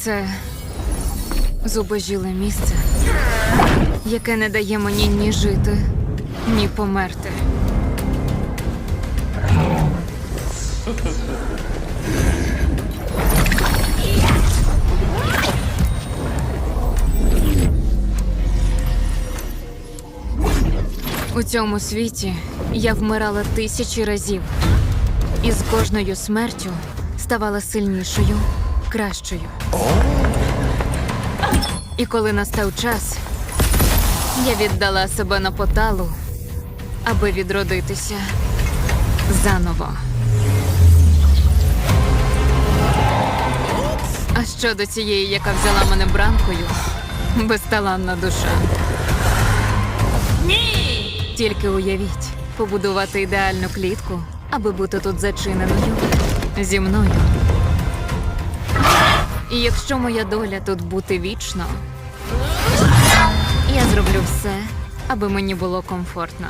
Це зубожіле місце, яке не дає мені ні жити, ні померти. У цьому світі я вмирала тисячі разів, і з кожною смертю ставала сильнішою, кращою. І коли настав час, я віддала себе на поталу, аби відродитися заново. А щодо цієї, яка взяла мене бранкою, безталанна душа. Ні! Тільки уявіть, побудувати ідеальну клітку, аби бути тут зачиненою зі мною. І якщо моя доля тут бути вічно, я зроблю все, аби мені було комфортно.